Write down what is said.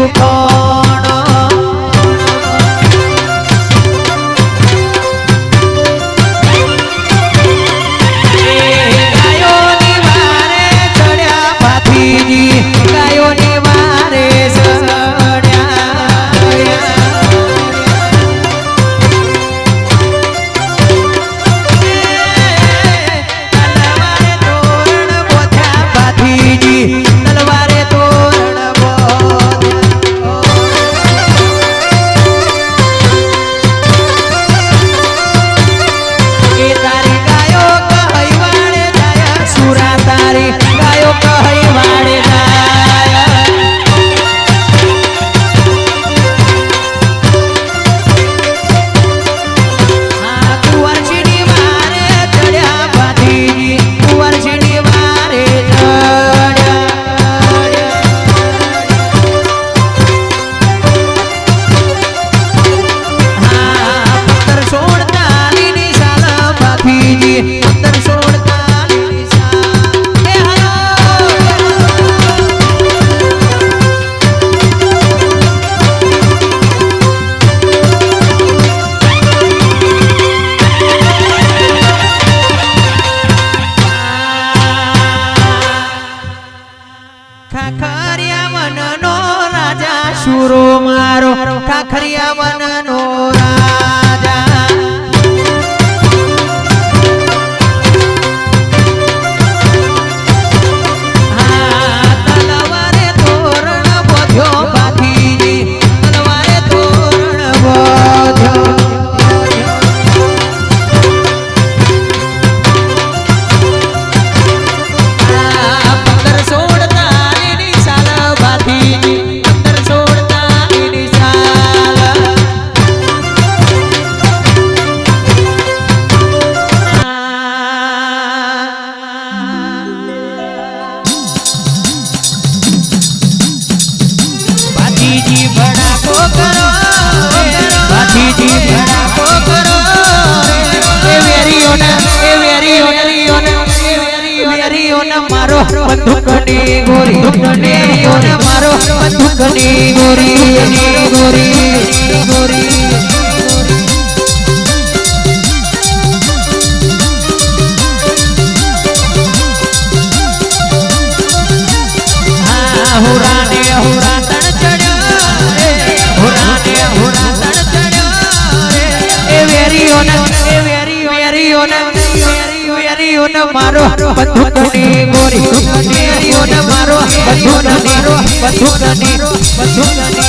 you call? Khakhariya વનનો રાજા સુરો મારો ખાખરિયા વનનો ભાતીજી ભડાકો કરો ભાતીજી ભડાકો કરો એ વેરીઓને એ વેરીઓને વેરીઓને મારો બંદૂકની ગોરી. વેરીઓને મારો બંદૂકની ગોરી. ગોરી. ગોરી. હા હુરાને હુરા મારો બંદૂકની ગોરી. મારો બંદૂકની બંદૂકની બંદૂકની